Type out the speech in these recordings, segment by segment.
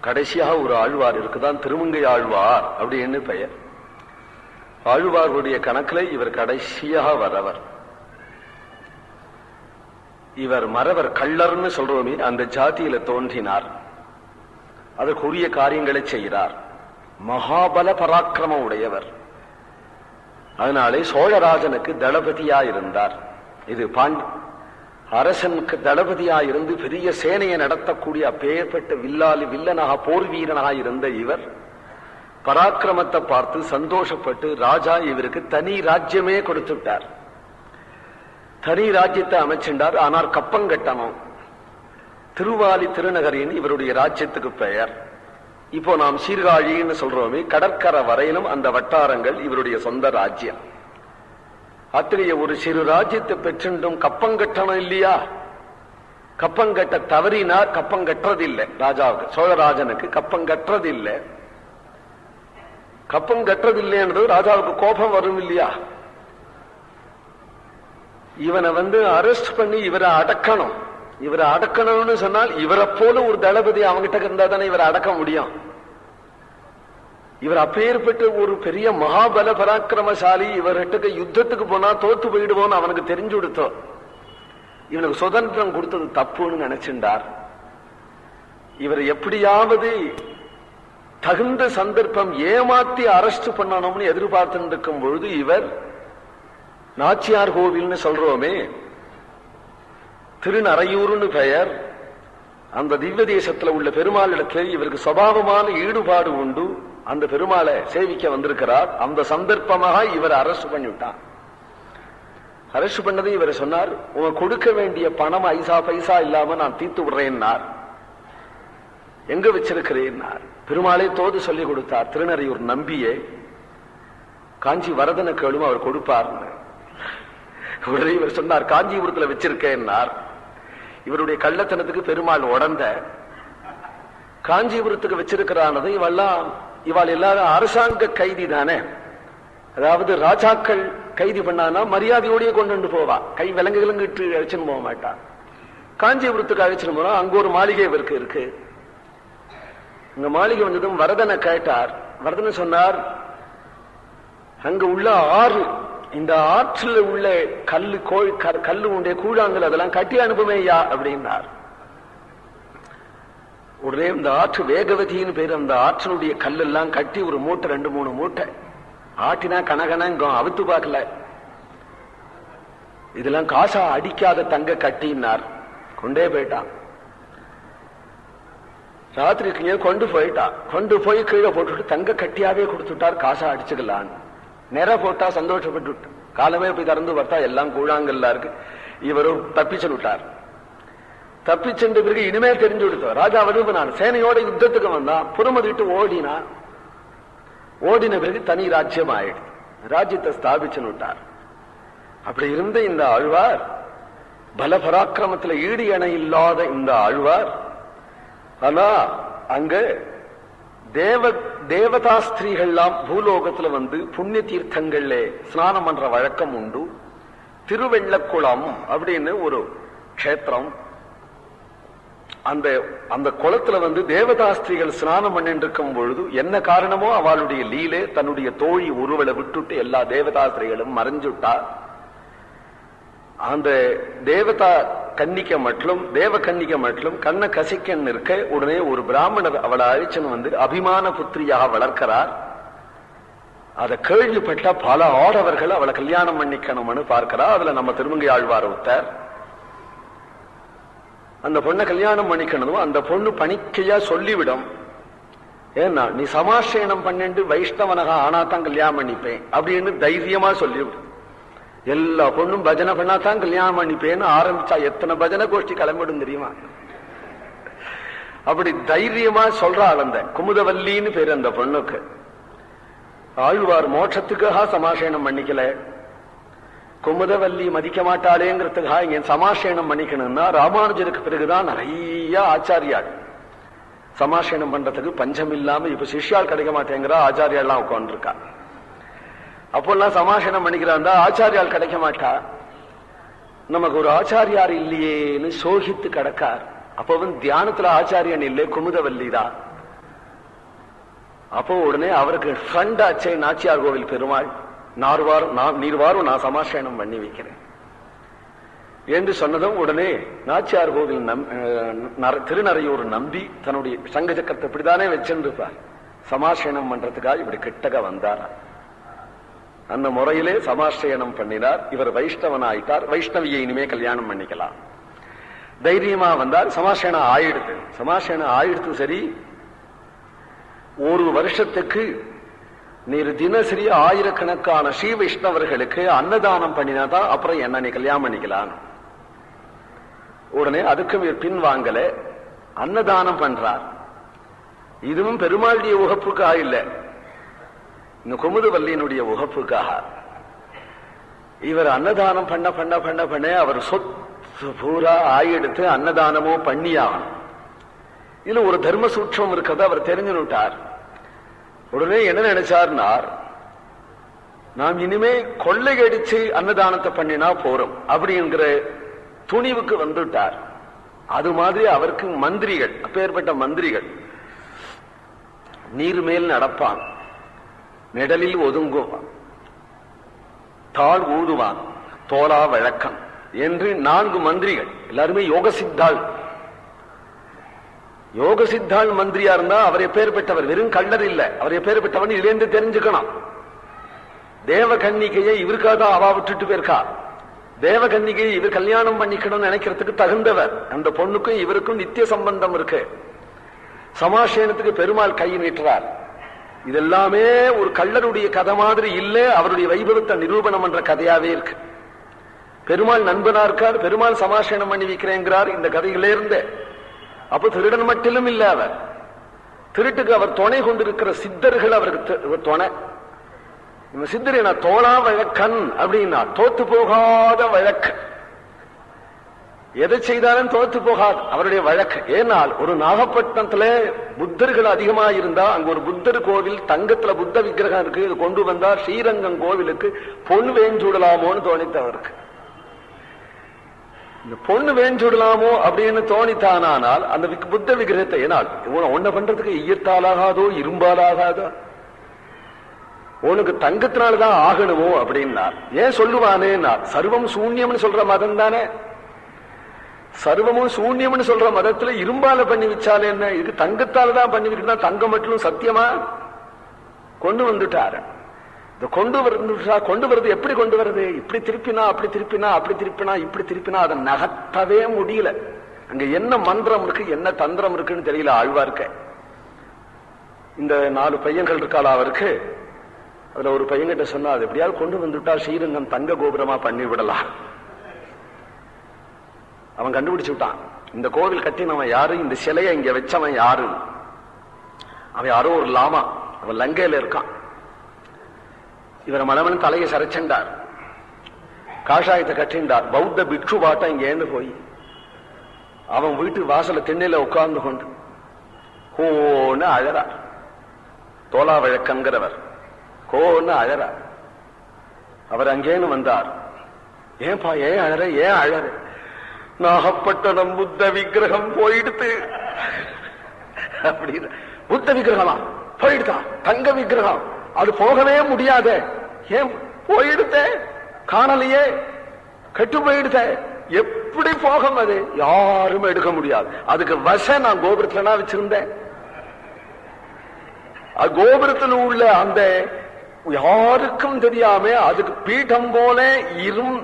கடைசியாக ஒரு ஆழ்வார் இருக்குதான் திருமங்கை ஆழ்வார் அப்படின்னு பெயர். ஆழ்வார்களுடைய கணக்கில் இவர் கடைசியாக வரவர். இவர் மறவர் கள்ளர்னு சொல்றோமே அந்த ஜாதியில தோன்றினார். அதற்குரிய காரியங்களை செய்கிறார். மகாபல பராக்கிரமம் உடையவர். அதனாலே சோழராஜனுக்கு தளபதியா இருந்தார் இது பாண்டி அரசனுக்கு தளபதியா இருந்து பெரிய சேனையை நடத்தக்கூடிய அப்பேற்பட்ட வில்லாலி வில்லனாக போர் வீரனாக இருந்த இவர் பராக்கிரமத்தை பார்த்து சந்தோஷப்பட்டு ராஜா இவருக்கு தனி ராஜ்யமே கொடுத்து விட்டார். தனி ராஜ்யத்தை அமைச்சின்றார் ஆனால் கப்பங்கட்டணம் திருவாலி திருநகரின் இவருடைய ராஜ்யத்துக்கு பெயர். இப்போ நாம் சீர்காழின்னு சொல்றோமே கடற்கரை வரையிலும் அந்த வட்டாரங்கள் இவருடைய சொந்த ராஜ்யம். அத்தகைய ஒரு சிறு ராஜ்யத்தை பெற்றுண்டும் கப்பங்கட்டணம் இல்லையா? கப்பங்கட்ட தவறினார் கப்பங்கற்றதில்லை ராஜாவுக்கு சோழராஜனுக்கு கப்பங்கற்றதில்லை கப்பம் கட்டுறதில்லைன்றது ராஜாவுக்கு கோபம் வரும் இல்லையா? இவனை வந்து அரெஸ்ட் பண்ணி இவரை அடக்கணும். இவரை அடக்கணும்னு சொன்னால் இவரை போல ஒரு தளபதி அவங்கிட்ட இருந்தா தானே இவரை அடக்க முடியும். இவர் அப்பேற்பட்ட ஒரு பெரிய மகாபல பராக்கிரமசாலி இவர்கிட்ட யுத்தத்துக்கு போனா தோத்து போயிடுவோம்னு அவனுக்கு தெரிஞ்சு கொடுத்தோம். இவனுக்கு சுதந்திரம் கொடுத்தது தப்புன்னு நினைச்சிருந்தார். இவர் எப்படியாவது தகுந்த சந்தர்ப்பம் ஏமாத்தி அரஸ்ட் பண்ணணும்னு எதிர்பார்த்து இருக்கும் பொழுது இவர் நாச்சியார் கோவில்னு சொல்றோமே திருநறையூர்னு பெயர். அந்த திவ்ய தேசத்துல உள்ள பெருமாள் இடத்துல இவருக்கு சுபாவமான ஈடுபாடு உண்டு. அந்த பெருமாளை சேவிக்க வந்திருக்கிறார். அந்த சந்தர்ப்பமாக இவர் அரசு பண்ணிவிட்டான். அரசு பண்ணதை இவர் சொன்னார் உங்க கொடுக்க வேண்டிய பணம் ஐசா பைசா இல்லாம நான் தீர்த்து விடுறேன்னார். எங்க வச்சிருக்கிறேன்னார். பெருமாளே தோது சொல்லி கொடுத்தார் திருநறையூர் நம்பியே. காஞ்சி வரதனை கேளும் அவர் கொடுப்பார்னு. உடனே இவர் சொன்னார் காஞ்சிபுரத்துல வச்சிருக்கேன்னார். இவருடைய கள்ளத்தனத்துக்கு பெருமாள் உடந்த. காஞ்சிபுரத்துக்கு வச்சிருக்கிறானது இவெல்லாம் இவாள் எல்லாரும் அரசாங்க கைதி தானே. அதாவது ராஜாக்கள் கைதி பண்ணானா மரியாதையோடய கொண்டு போவா. கை விலங்கு விலங்கிட்டு அழைச்சுன்னு போக மாட்டான் காஞ்சிபுரத்துக்கு அழைச்சிட்டு போனா அங்க ஒரு மாளிகை இவருக்கு இருக்கு. இந்த மாளிகை வந்ததும் வரதனை கேட்டார். வரதனை சொன்னார் அங்க உள்ள ஆறு இந்த ஆற்றில் உள்ள கல்லு கோழி கல்லு உண்டே கூழாங்கல் அதெல்லாம் கட்டி அனுப்புமேயா அப்படின்னார். உடனே இந்த ஆற்று வேகவதின்னு பேர் அந்த ஆற்றினுடைய கல்லெல்லாம் கட்டி ஒரு மூட்டை ரெண்டு மூணு மூட்டை. ஆட்டினா கனகனங்கும் அவுத்து பார்க்கல. இதெல்லாம் காசா அடிக்காத தங்க கட்டினார் கொண்டே போயிட்டான். ராத்திரிக்கு கொண்டு போயிட்டான். கொண்டு போய் கீழே போட்டுட்டு தங்க கட்டியாவே கொடுத்துட்டார் காசா அடிச்சுக்கலான்னு. நிற போட்டா சந்தோஷப்பட்டு காலமே போய் திறந்து பார்த்தா எல்லாம் கூழாங்கல்ல இருக்கு. இவரும் தப்பிச்சு விட்டார். தப்பிச்சென்ற பிறகு இனிமே தெரிஞ்சு கொடுத்தோம் ராஜா விரும்பினான் சேனையோட யுத்தத்துக்கு வந்தான். புறமதிட்டு ஓடினான். ஓடின பிறகு தனி ராஜ்யம் ஆயிடுது. ராஜ்யத்தை ஸ்தாபிச்சு விட்டார். அப்படி இருந்த இந்த ஆழ்வார் பல பராக்கிரமத்துல ஈடு என இல்லாத இந்த ஆழ்வார் ஆனா அங்க தேவ தேவதா ஸ்திரீகள்லாம் பூலோகத்துல வந்து புண்ணிய தீர்த்தங்கள்ல ஸ்நானம் பண்ற வழக்கம் உண்டு. திருவெள்ளக்குளம் அப்படின்னு ஒரு க்ஷேத்திரம் அந்த அந்த குளத்துல வந்து தேவதாஸ்திரிகள் ஸ்நானம் பண்ணிட்டு இருக்கும் பொழுது என்ன காரணமோ அவளுடைய லீலே தன்னுடைய தோழி உருவலை விட்டுட்டு எல்லா தேவதாஸ்திரிகளும் மறைஞ்சுட்டா. அந்த தேவதா கன்னிக்க மட்டும் தேவ கன்னிக்க மட்டும் கண்ணை கசிக்கன் இருக்க உடனே ஒரு பிராமணர் அவளை அழிச்சன் வந்து அபிமான புத்திரியாக வளர்க்கிறார். அதை கேள்விப்பட்ட பல ஆடவர்கள் அவளை கல்யாணம் பண்ணிக்கணும்னு பார்க்கிறா. அதுல நம்ம திருமங்கை ஆழ்வார் ஒருத்தர். அந்த பொண்ணை கல்யாணம் பண்ணிக்கணும் அந்த பொண்ணு பணிக்கையா சொல்லிவிடும். ஏன்னா நீ சமாசயனம் பண்ணிட்டு வைஷ்ணவனகா ஆனா தான் கல்யாணம் பண்ணிப்பேன் அப்படின்னு தைரியமா சொல்லிவிடும் எல்லா பொண்ணும் பஜனை பண்ணா தான் கல்யாணம் பண்ணிப்பேன்னு ஆரம்பிச்சா எத்தனை பஜனை கோஷ்டி கிளம்பிடும் தெரியுமா? அப்படி தைரியமா சொல்றாள் அந்த குமுதவல்லின்னு பேரு அந்த பொண்ணுக்கு. ஆழ்வார் மோட்சத்துக்காக சமாசயனம் பண்ணிக்கல. குமுதவல்லி மதிக்க மாட்டாளேங்கிறதுக்காக இங்க சமாஷேனம் பண்ணிக்கணும்னா ராமானுஜருக்கு பிறகுதான் நிறைய ஆச்சாரியாள் சமாஷேனம் பண்றதுக்கு பஞ்சம் இல்லாம இப்ப சிஷ்யால் கிடைக்க மாட்டேங்கிறா ஆச்சாரியாலாம் உட்காந்துருக்கா அப்போல்லாம் சமாசனம் பண்ணிக்கிறாந்தா ஆச்சாரியால் கிடைக்க மாட்டா. நமக்கு ஒரு ஆச்சாரியார் இல்லையேன்னு சோகித்து கிடக்கார். அப்பவும் தியானத்துல ஆச்சாரியன் இல்லை குமுதவல்லி தான். அப்போ உடனே அவருக்கு ஃப்ரெண்ட் ஆச்சே நாச்சியார் கோவில் பெருமாள். நார்வாரும் நான் நீர்வாரும் நான் சமாசேனம் பண்ணி வைக்கிறேன். என்று சொன்னதும் உடனே நாச்சியார் கோவில் நம் அஹ், நர- திருநறையூர் நம்பி தன்னுடைய சங்க சக்கரத்தை இப்படிதானே வச்சிருப்பார் சமாசயனம் பண்றதுக்காக இப்படி கிட்டக வந்தார். அந்த முறையிலே சமாசயனம் பண்ணினார். இவர் வைஷ்ணவன் ஆயிட்டார் வைஷ்ணவியை இனிமே கல்யாணம் பண்ணிக்கலாம். தைரியமா வந்தார். சமாசேனம் ஆயிடுது. சமாசேனம் ஆயிடுத்து சரி ஒரு வருஷத்துக்கு நீர் தினசரி ஆயிரக்கணக்கான ஸ்ரீ வைஷ்ணவர்களுக்கு அன்னதானம் பண்ணினாதான் அப்புறம் என்ன நீ கல்யாணம் பண்ணிக்கலாம் உடனே அதுக்கும் இவர் பின் வாங்கல அன்னதானம் பண்றார். இதுவும் பெருமாளுடைய உகப்புக்காக இல்ல இந்த குமுதுவல்லியினுடைய உகப்புக்காக. இவர் அன்னதானம் பண்ண பண்ண பண்ண பண்ண அவர் சொத்து பூரா ஆயெடுத்து அன்னதானமோ பண்ணியாகணும். இதுல ஒரு தர்ம சூட்சம் இருக்கிறத அவர் தெரிஞ்சுட்டார் உடனே என்ன நினைச்சார்னார் நாம் இனிமே கொள்ளையடிச்சு அன்னதானத்தை பண்ணினா போறோம் அப்படிங்கிற துணிவுக்கு வந்துட்டார். அது மாதிரி அவருக்கு மந்திரிகள் அப்பேற்பட்ட மந்திரிகள் நீர் மேல் நடப்பான் நிழலில் ஒதுங்குவான் தாழ் ஊதுவான் தோலா வழக்கம் என்று நான்கு மந்திரிகள் எல்லாருமே யோக சித்தாள் யோக சித்தாள் மந்திரியா இருந்தா அவர் பெற்றவர் வெறும் கள்ளர் இல்ல. அவர் பெற்றவன் இழந்து தெரிஞ்சுக்கணும். தேவ கன்னிகையை இவருக்காக தான் அவா விட்டுட்டு போயிருக்கா. தேவ கன்னிகையை இவர் கல்யாணம் பண்ணிக்கணும்னு நினைக்கிறதுக்கு தகுந்தவர். அந்த பொண்ணுக்கும் இவருக்கும் நித்திய சம்பந்தம் இருக்கு. சமாசேனத்துக்கு பெருமாள் கை நீட்டுறார். இதெல்லாமே ஒரு கள்ளருடைய கதை மாதிரி இல்ல அவருடைய வைபவத்தை நிரூபணம் பண்ற கதையாவே இருக்கு. பெருமாள் நண்பனா இருக்கார் பெருமாள் சமாசேனம் பண்ணி வைக்கிறேங்கிறார் இந்த கதையிலிருந்து. அப்ப திருடன் மட்டிலும் இல்ல அவர். திருட்டுக்கு அவர் துணை கொண்டிருக்கிற சித்தர்கள் அவருக்கு துணை. சித்தர் என்ன? தோளா வழக்கன் அப்படின்னா தோத்து போகாத வழக்கு. எதை செய்தாலும் தோத்து போகாது. அவருடைய வழக்கு. ஏனால் ஒரு நாகப்பட்டினத்துல புத்தர்கள் அதிகமா இருந்தா அங்க ஒரு புத்தர் கோவில் தங்கத்துல புத்த விக்கிரகம் இருக்கு. இது கொண்டு வந்தா ஸ்ரீரங்கம் கோவிலுக்கு பொன் வேஞ்சுடலாமோன்னு தோணித்தவருக்கு. இந்த பொண்ணு வேஞ்சுடலாமோ அப்படின்னு தோணித்தானால் அந்த புத்த விக்கிரகத்தை ஏனால் ஒன்ன பண்றதுக்கு ஈயத்தாலாகாதோ இரும்பாலாகாதோ? உனக்கு தங்கத்தினாலதான் ஆகணுமோ அப்படின்னார் ஏன் சொல்லுவானே சர்வம் சூன்யம்னு சொல்ற மதம் தானே? சர்வமும் சூன்யம்னு சொல்ற மதத்துல இரும்பால பண்ணி வச்சாலே என்ன? இது தங்கத்தால தான் பண்ணி வைக்கணும்னா தங்கம் மட்டும் சத்தியமா? கொண்டு வந்துட்டாரு இந்த கொண்டு வந்துட்டா கொண்டு வருது எப்படி கொண்டு வருது? இப்படி திருப்பினா அப்படி திருப்பினா அப்படி திருப்பினா இப்படி திருப்பினா அதை நகர்த்தவே முடியல. அங்க என்ன மந்திரம் இருக்கு என்ன தந்திரம் இருக்குன்னு தெரியல ஆழ்வார்க்க இந்த நாலு பையன்கள் இருக்காளா அவருக்கு? அதுல ஒரு பையன்கிட்ட சொன்னா அது எப்படியாவது கொண்டு வந்துட்டா ஸ்ரீரங்கம் தங்க கோபுரமா பண்ணி விடலாம். அவன் கண்டுபிடிச்சு விட்டான். இந்த கோவில் கட்டினவன் யாரு? இந்த சிலையை இங்க வச்சவன் யாரு? அவன் யாரோ ஒரு லாமா. அவன் லங்கையில இருக்கான். இவர் மணவன் தலையை சரைச்சண்டார் காஷாயத்தை கட்டின்றார் பௌத்த பிக்ஷு பாட்டம் இங்க ஏந்து போய். அவன் வீட்டு வாசல திண்ணையில உட்கார்ந்து கொண்டு கோன்னு அழறா. தோலா வழக்கங்கிறவர் கோன்னு அழறா. அவர் அங்கேன்னு வந்தார். ஏன்பா ஏன் அழற ஏன் அழற? நாகப்பட்டினம் புத்த விக்கிரகம் போயிடுத்து. அப்படின்னு புத்த விக்கிரகமா? போயிடுதா? தங்க விக்கிரகம். அது போகவே முடியாதே. ஏன் போயிடுத்தே காணலையே. கெட்டு போயிடுதே எப்படி போகும் அது? யாரும் எடுக்க முடியாது. அதுக்கு வச நான் கோபுரத்துல வச்சிருந்தேன். கோபுரத்தில் உள்ள அந்த யாருக்கும் தெரியாம அதுக்கு பீடம் போல இரும்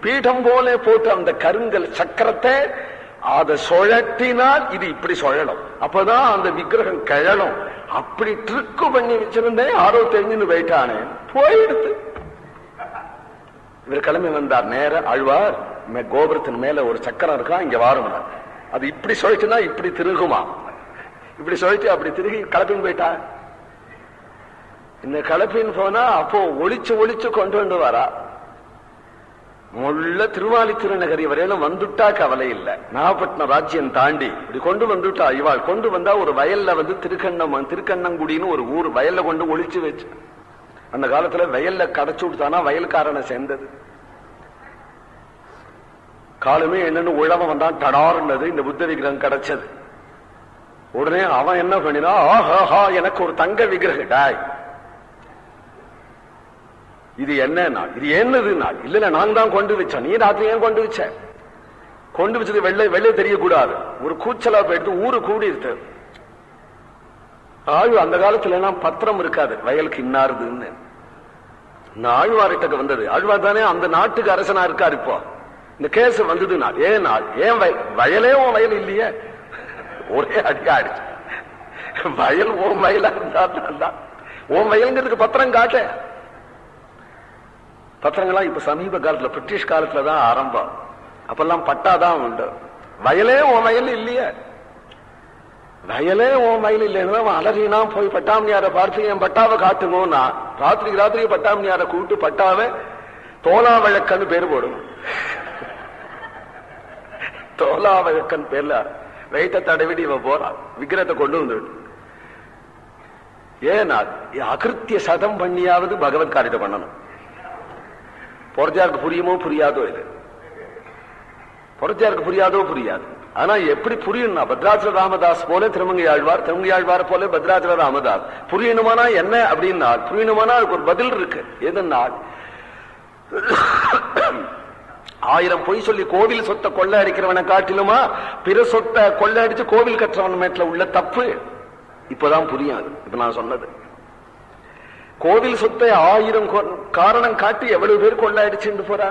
பீடம் போல போட்டு அந்த கருங்கல் சக்கரத்தை அதை சுழட்டினால் இது இப்படி சுழலும். அப்பதான் அந்த விக்கிரகம் கிழணும் அப்படி ட்ரிக்கு பண்ணி வச்சிருந்தேன் யாரோ தெரிஞ்சுன்னு போயிட்டானே. போயிடுத்து. இவர் கிளம்பி வந்தார். நேர அழ்வார். மே- கோபுரத்தின் மேல ஒரு சக்கரம் இருக்கா? இங்க வாரும் அது இப்படி சுழட்டினா இப்படி திருகுமா? இப்படி சொல்லிட்டு அப்படி திருகி கிளப்பின்னு போயிட்டா? இந்த கிளப்பின்னு போனா அப்போ ஒளிச்சு ஒளிச்சு கொண்டு வந்து வரா. முள்ள திருவாலி திருநகரி வரையிலும் வந்துட்டா கவலை இல்லை. நாகப்பட்டினம் ராஜ்யம் தாண்டி இப்படி கொண்டு வந்துட்டா இவாள் கொண்டு வந்தா ஒரு வயல்ல வந்து திருக்கண்ணம் திருக்கண்ணங்குடின்னு ஒரு ஊர் வயல்ல கொண்டு ஒழிச்சு வச்சு. அந்த காலத்துல வயல்ல கடைச்சு விட்டானா வயல்காரனை சேர்ந்தது. காலமே என்னன்னு உழவன் வந்தான் தடார்னது இந்த புத்த விக்கிரகம் கிடைச்சது. உடனே அவன் என்ன பண்ணினா ஆஹா எனக்கு ஒரு தங்க விக்கிரகம் டாய். இது என்ன நாள்? இது என்னது நாள்? இல்ல இல்ல நான் தான் கொண்டு வச்சேன். நீ ராத்திரி ஏன் கொண்டு வச்ச? கொண்டு வச்சது வெள்ளை வெள்ளை தெரியக்கூடாது. ஒரு கூச்சலா போயிட்டு ஊரு கூடி இருக்கு ஆழ்வு அந்த காலத்துல எல்லாம் பத்திரம் இருக்காது. வயலுக்கு இன்னாருதுன்னு. இந்த ஆழ்வார்கிட்ட வந்தது. ஆழ்வார் தானே அந்த நாட்டுக்கு அரசனா இருக்காரு இப்போ. இந்த கேஸ் வந்தது நாள். ஏன் நாள்? ஏன் வயல் வயலே உன் வயல் இல்லையே? ஒரே அடியா வயல் ஓம் வயலா இருந்தா உன் வயலுங்கிறதுக்கு பத்திரம் காட்ட பத்திரங்கள்லாம் இப்ப சமீப காலத்துல பிரிட்டிஷ் காலத்துல தான் ஆரம்பம். அப்பெல்லாம் பட்டாதான் உண்டு. வயலே உன் வயல் இல்லையே. வயலே உன் வயல் இல்லைன்னா அவன் அலறினா போய் பட்டாமணியார பார்த்து என் பட்டாவை காட்டுங்கோன்னா. ராத்திரிக்கு ராத்திரி பட்டாமணியார கூப்பிட்டு பட்டாவை தோலா வழக்கன்னு பேர் போடும் தோலா வழக்கன் பேர்ல வைத்த தடவிடி இவன் போறான். விக்கிரத்தை கொண்டு வந்து ஏன்னா அகிருத்திய சதம் பண்ணியாவது பகவத் காரியத்தை பண்ணணும். புரட்சியாருக்கு புரியுமோ புரியாதோ இது. புரட்சியாருக்கு புரியாதோ புரியாது. ஆனா எப்படி புரியணும்னா பத்ராச்சல ராமதாஸ் போல திருமங்கை ஆழ்வார் திருமங்கை ஆழ்வார் போல பத்ராச்சல ராமதாஸ். புரியணுமானா என்ன அப்படின்னா புரியணுமானா அதுக்கு ஒரு பதில் இருக்கு. எதுன்னா ஆயிரம் பொய் சொல்லி கோவில் சொத்தை கொள்ளை அடிக்கிறவனை காட்டிலுமா? பிற சொத்தை கொள்ளை அடிச்சு கோவில் கட்டுறவன் மேட்ல உள்ள தப்பு? இப்பதான் புரியாது. இப்ப நான் சொன்னது. கோவில் சொத்தை ஆயிரம் காரணம் காட்டி எவ்வளவு பேர் கொள்ளாயிடுச்சுன்னு போறா?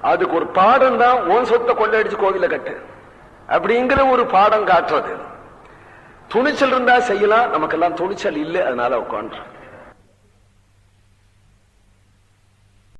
அதுக்கு ஒரு பாடம் தான் உன் சொத்தை கொள்ளாயிடுச்சு கோவில கட்டு. அப்படிங்கிற ஒரு பாடம் காட்டுறது. துணிச்சல் இருந்தா செய்யலாம். நமக்கெல்லாம் துணிச்சல் இல்லை அதனால உட்காந்து